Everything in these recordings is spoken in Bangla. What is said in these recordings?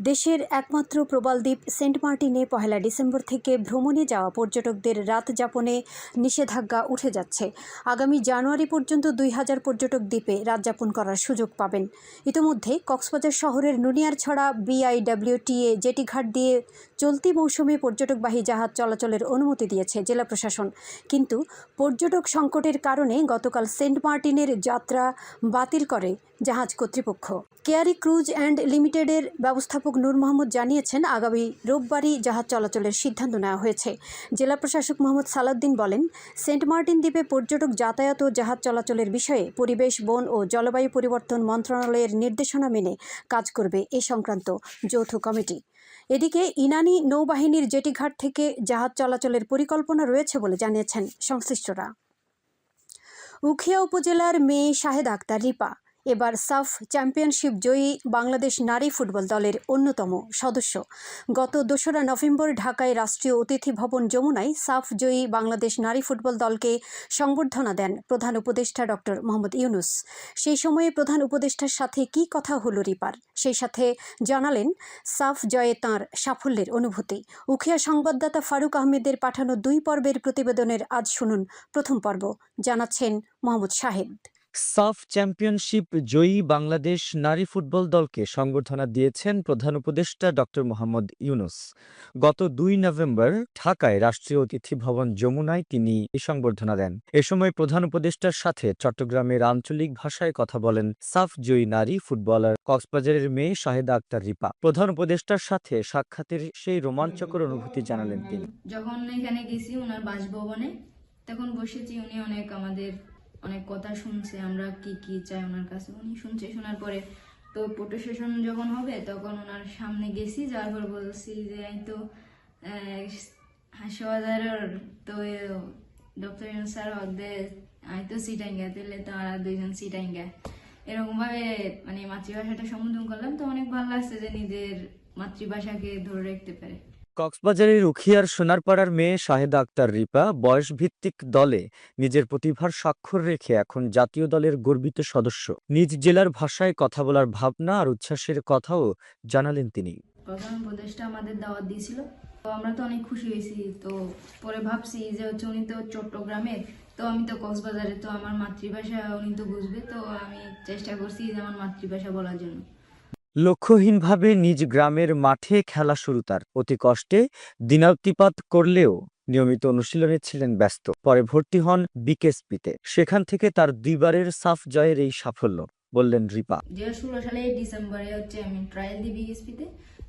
দেশের একমাত্র প্রবালদ্বীপ সেন্ট মার্টিনে পহেলা ডিসেম্বর থেকে ভ্রমণে যাওয়া পর্যটকদের রাত যাপনে নিষেধাজ্ঞা উঠে যাচ্ছে। আগামী জানুয়ারি পর্যন্ত দুই হাজার পর্যটক দ্বীপে রাত যাপন করার সুযোগ পাবেন। ইতিমধ্যে কক্সবাজার শহরের নুনিয়ারছড়া বিআইডব্লিউটিএ জেটিঘাট দিয়ে চলতি মৌসুমে পর্যটকবাহী জাহাজ চলাচলের অনুমতি দিয়েছে জেলা প্রশাসন। কিন্তু পর্যটক সংকটের কারণে গতকাল সেন্ট মার্টিনের যাত্রা বাতিল করে জাহাজ কর্তৃপক্ষ। কেয়ারি ক্রুজ অ্যান্ড লিমিটেডের ব্যবস্থাপক নূর মোহাম্মদ জানিয়েছেন, আগামী রোববারই জাহাজ চলাচলের সিদ্ধান্ত নেওয়া হয়েছে। জেলা প্রশাসক মোহাম্মদ সালাউদ্দিন বলেন, সেন্ট মার্টিন দ্বীপে পর্যটক যাতায়াত ও জাহাজ চলাচলের বিষয়ে পরিবেশ, বন ও জলবায়ু পরিবর্তন মন্ত্রণালয়ের নির্দেশনা মেনে কাজ করবে এ সংক্রান্ত যৌথ কমিটি। এদিকে ইনানি নৌবাহিনীর জেটিঘাট থেকে জাহাজ চলাচলের পরিকল্পনা রয়েছে বলে জানিয়েছেন সংশ্লিষ্টরা। উখিয়া উপজেলার মেয়ে শাহেদ আক্তার রিপা এবার সাফ চ্যাম্পিয়নশিপ জয়ী বাংলাদেশ নারী ফুটবল দলের অন্যতম সদস্য। গত দোসরা নভেম্বর ঢাকায় রাষ্ট্রীয় অতিথি ভবন যমুনায় সাফ জয়ী বাংলাদেশ নারী ফুটবল দলকে সংবর্ধনা দেন প্রধান উপদেষ্টা ডক্টর মোহাম্মদ ইউনুস। সেই সময়ে প্রধান উপদেষ্টার সাথে কী কথা হলো রিপার? সেই সাথে জানালেন, সাফ জয়ে তাঁর সাফল্যের অনুভূতি। উখিয়া সংবাদদাতা ফারুক আহমেদের পাঠানো দুই পর্বের প্রতিবেদনের আজ শুনুন প্রথম পর্ব, জানাচ্ছেন মোহাম্মদ শাহেদ। সাফ চ্যাম্পিয়নশিপ জয়ী বাংলাদেশ নারী ফুটবল দলকে সংবর্ধনা দিয়েছেন প্রধান উপদেষ্টা ডক্টর মোহাম্মদ ইউনুস। গত দুই নভেম্বর ঢাকায় রাষ্ট্রীয় অতিথি ভবন যমুনায় তিনি এই সংবর্ধনা দেন। এ সময় প্রধান উপদেষ্টার সাথে চট্টগ্রামের আঞ্চলিক ভাষায় কথা বলেন সাফ জয়ী নারী ফুটবলার কক্সবাজারের মেয়ে শাহেদা আক্তার রিপা। প্রধান উপদেষ্টার সাথে সাক্ষাতের সেই রোমাঞ্চকর অনুভূতি জানালেন তিনি। যখন এখানে গেছি, ওনার বাসভবনে, তখন বসেছি। উনি অনেক আমাদের অনেক কথা শুনছে, আমরা কি কি চাই ওনার কাছে। উনি শুনছে, শোনার পরে তো ফটো সেশন যখন হবে, তখন ওনার সামনে গেছি, যাওয়ার পর বলছি যে আমি তো হাসপাতালের তো ডক্টর স্যার হদে আমি তো সিটাইঙ্গা তাহলে তো আর দুইজন সিটাইঙ্গা এরকম ভাবে মানে মাতৃভাষাটা সম্বোধন করলাম, তো অনেক ভালো লাগছে যে নিজের মাতৃভাষাকে ধরে রাখতে পারে। কক্সবাজারের রুখিয়ার সোনারপাড়ার মেয়ে শাহেদা আক্তার রিপা বয়সভিত্তিক দলে নিজের প্রতিভার স্বাক্ষর রেখে এখন জাতীয় দলের গর্বিত সদস্য। নিজ জেলার ভাষায় কথা বলার ভাবনা আর উচ্ছ্বাসের কথাও জানালেন তিনি। আমাদের দাওয়াত দিয়েছিল। তো আমরা তো অনেক খুশি হয়েছি। তো পরে ভাবছি যে হচ্ছে উনি তো চট্টগ্রামের। তো আমি তো তো আমার মাতৃভাষা উনি তো বুঝবে। তো আমি চেষ্টা করছি যে আমার মাতৃভাষা বলার জন্য। লক্ষ্যহীনভাবে নিজ গ্রামের মাঠে খেলা শুরু তার। অতি কষ্টে দিনাতিপাত করলেও নিয়মিত অনুশীলনে ছিলেন ব্যস্ত। পরে ভর্তি হন বিকেএসপিতে। সেখান থেকে তার দুইবারের সাফ জয়ের এই সাফল্য, বললেন রিপা। দুই হাজার ষোলো সালে ডিসেম্বরে হচ্ছে আমি ট্রায়াল দিই বিএসপিতে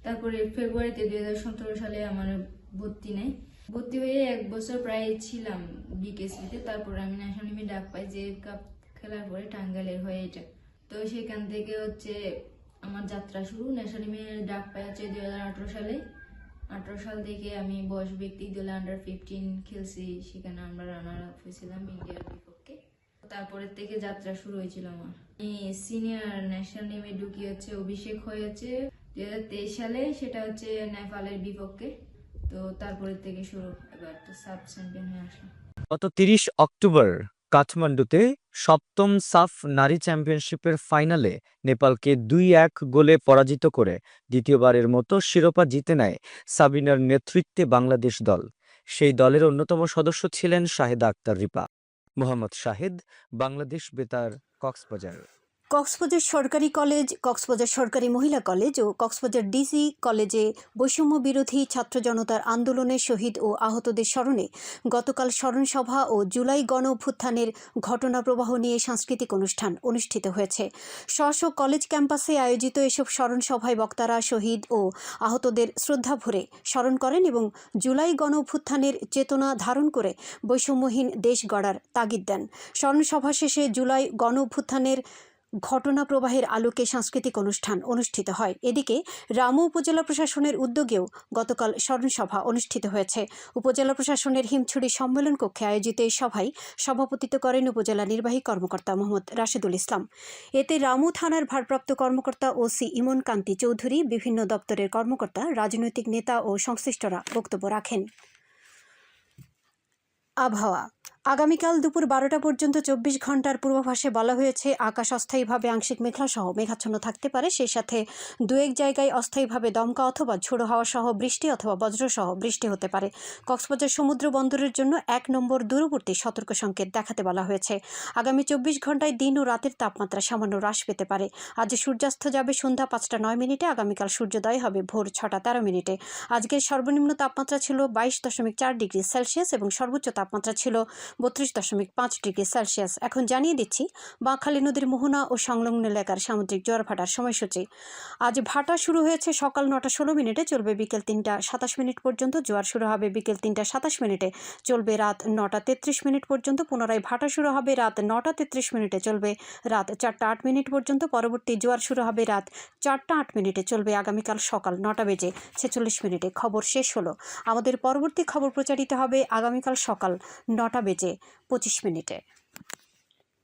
তারপরে ফেব্রুয়ারিতে দুই হাজার সতেরো সালে আমার ভর্তি নেই। ভর্তি হয়ে এক বছর প্রায় ছিলাম বিকেএসপিতে। তারপরে আমি ন্যাশনাল ডাক পাই যে কাপ খেলার পরে টাঙ্গাইলের হয়ে এটা। তো সেখান থেকে হচ্ছে আমার যাত্রা শুরু। ন্যাশনাল টিমে ডাক হচ্ছে দুই হাজার সালে। আঠারো সাল থেকে আমি বয়স ব্যক্তি দলে আন্ডার ফিফটিন খেলছি। সেখানে আমরা রানার আপ হয়েছিলাম ইন্ডিয়ার বিপক্ষে। তারপরের থেকে যাত্রা শুরু হয়েছিল আমার। আমি সিনিয়র ন্যাশনাল টিমে ঢুকি হচ্ছে অভিষেক হয়েছে দুই হাজার তেইশ সালে। সেটা হচ্ছে নেপালের বিপক্ষে। তো তারপরের থেকে শুরু। এবার তো সাব চ্যাম্পিয়ন হয়ে আসলাম। গত তিরিশ অক্টোবর কাঠমান্ডুতে সপ্তম সাফ নারী চ্যাম্পিয়নশিপের ফাইনালে নেপালকে দুই এক গোলে পরাজিত করে দ্বিতীয়বারের মতো শিরোপা জিতে নেয় সাবিনার নেতৃত্বে বাংলাদেশ দল। সেই দলের অন্যতম সদস্য ছিলেন শাহেদা আক্তার রিপা। মোহাম্মদ শাহেদ, বাংলাদেশ বেতার, কক্সবাজার। কক্সবাজার সরকারি কলেজ, কক্সবাজার সরকারি মহিলা কলেজ ও কক্সবাজার ডিসি কলেজে বৈষম্য বিরোধী ছাত্র জনতার আন্দোলনে শহীদ ও আহতদের স্মরণে গতকাল স্মরণসভা ও জুলাই গণ অভ্যুত্থানের ঘটনা প্রবাহ নিয়ে সাংস্কৃতিক অনুষ্ঠান অনুষ্ঠিত হয়েছে। স্ব কলেজ ক্যাম্পাসে আয়োজিত এসব স্মরণসভায় বক্তারা শহীদ ও আহতদের শ্রদ্ধা ভরে স্মরণ করেন এবং জুলাই গণ অভ্যুত্থানের চেতনা ধারণ করে বৈষম্যহীন দেশ গড়ার তাগিদ দেন। স্মরণসভা শেষে জুলাই গণ অভ্যুত্থানের ঘটনা প্রবাহের আলোকে সাংস্কৃতিক অনুষ্ঠান অনুষ্ঠিত হয়। এদিকে রামু উপজেলা প্রশাসনের উদ্যোগেও গতকাল স্মরণসভা অনুষ্ঠিত হয়েছে। উপজেলা প্রশাসনের হিমছড়ি সম্মেলন কক্ষে আয়োজিত এই সভায় সভাপতিত্ব করেন উপজেলা নির্বাহী কর্মকর্তা মোহাম্মদ রাশেদুল ইসলাম। এতে রামু থানার ভারপ্রাপ্ত কর্মকর্তা ওসি ইমন কান্তি চৌধুরী, বিভিন্ন দপ্তরের কর্মকর্তা, রাজনৈতিক নেতা ও সংশ্লিষ্টরা বক্তব্য রাখেন। আবহাওয়া আগামীকাল দুপুর বারোটা পর্যন্ত চব্বিশ ঘণ্টার পূর্বাভাসে বলা হয়েছে, আকাশ অস্থায়ীভাবে আংশিক মেঘলা সহ মেঘাচ্ছন্ন থাকতে পারে। সেই সাথে দু এক জায়গায় অস্থায়ীভাবে দমকা অথবা ঝোড়ো হাওয়া সহ বৃষ্টি অথবা বজ্রসহ বৃষ্টি হতে পারে। কক্সবাজার সমুদ্র বন্দরের জন্য এক নম্বর দূরবর্তী সতর্ক সংকেত দেখাতে বলা হয়েছে। আগামী চব্বিশ ঘন্টায় দিন ও রাতের তাপমাত্রা সামান্য হ্রাস পেতে পারে। আজ সূর্যাস্ত যাবে সন্ধ্যা পাঁচটা নয় মিনিটে, আগামীকাল সূর্যোদয় হবে ভোর ছটা তেরো মিনিটে। আজকের সর্বনিম্ন তাপমাত্রা ছিল বাইশ দশমিক চার ডিগ্রি সেলসিয়াস এবং সর্বোচ্চ তাপমাত্রা ছিল বত্রিশ দশমিক পাঁচ ডিগ্রি সেলসিয়াস। এখন জানিয়ে দিচ্ছি বাঁকখালী নদীর মোহনা ও সংলগ্ন এলাকার সামুদ্রিক জোয়ার ভাটার সময়সূচি। আজ ভাটা শুরু হয়েছে সকাল নটা ষোলো মিনিটে, চলবে বিকেল তিনটা সাতাশ মিনিট পর্যন্ত, জোয়ার শুরু হবে বিকেল তিনটা সাতাশ মিনিটে, চলবে রাত নটা তেত্রিশ মিনিট পর্যন্ত, পুনরায় ভাটা শুরু হবে রাত নটা তেত্রিশ মিনিটে, চলবে রাত চারটা আট মিনিট পর্যন্ত, পরবর্তী জোয়ার শুরু হবে রাত চারটা আট মিনিটে, চলবে আগামীকাল সকাল নটা বেজে ছেচল্লিশ মিনিটে। খবর শেষ হলো। আমাদের পরবর্তী খবর প্রচারিত হবে আগামীকাল সকাল নটা বেজে পঁচিশ মিনিটে।